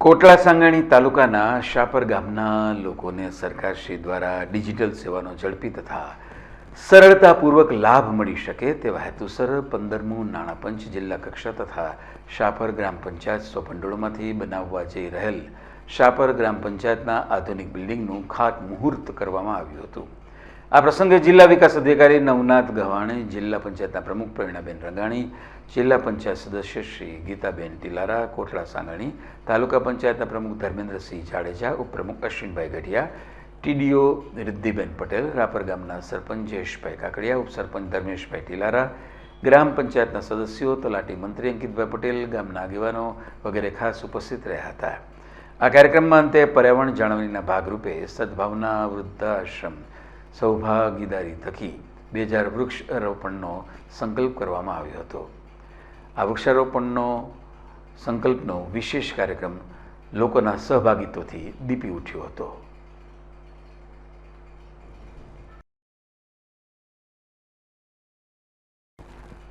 કોટડા સાંગાણી તાલુકાના શાપર ગામના લોકોને સરકારશ્રી દ્વારા ડિજિટલ સેવાનો ઝડપી તથા સરળતાપૂર્વક લાભ મળી શકે તેવા હેતુસર પંદરમું નાણાપંચ જિલ્લા કક્ષા તથા શાપર ગ્રામ પંચાયત સોપંડોળમાંથી બનાવવા જઈ રહેલ શાપર ગ્રામ પંચાયતના આધુનિક બિલ્ડિંગનું ખાતમુહૂર્ત કરવામાં આવ્યું હતું. આ પ્રસંગે જિલ્લા વિકાસ અધિકારી નવનાથ ગવાણે, જિલ્લા પંચાયતના પ્રમુખ પ્રવીણાબેન રંગાણી, જિલ્લા પંચાયત સદસ્ય શ્રી ગીતાબેન ટીલારા કોટડા સાંગાણી, તાલુકા પંચાયતના પ્રમુખ ધર્મેન્દ્રસિંહ જાડેજા, ઉપપ્રમુખ અશ્વિનભાઈ ગઢિયા, ટીડીઓ રિદ્ધિબેન પટેલ, રાપર ગામના સરપંચ જયેશભાઈ કાકડિયા, ઉપસરપંચ ધર્મેશભાઈ ટીલારા ગ્રામ પંચાયતના સદસ્યો, તલાટી મંત્રી અંકિતભાઈ પટેલ, ગામના આગેવાનો વગેરે ખાસ ઉપસ્થિત રહ્યા હતા. આ કાર્યક્રમમાં અંતે પર્યાવરણ જાળવણીના ભાગરૂપે સદભાવના વૃદ્ધાશ્રમ સૌભાગીદારી થકી બે હજાર વૃક્ષારોપણનો સંકલ્પ કરવામાં આવ્યો હતો. આ વૃક્ષારોપણનો સંકલ્પનો વિશેષ કાર્યક્રમ લોકોના સહભાગિત્વથી દીપી ઉઠ્યો હતો.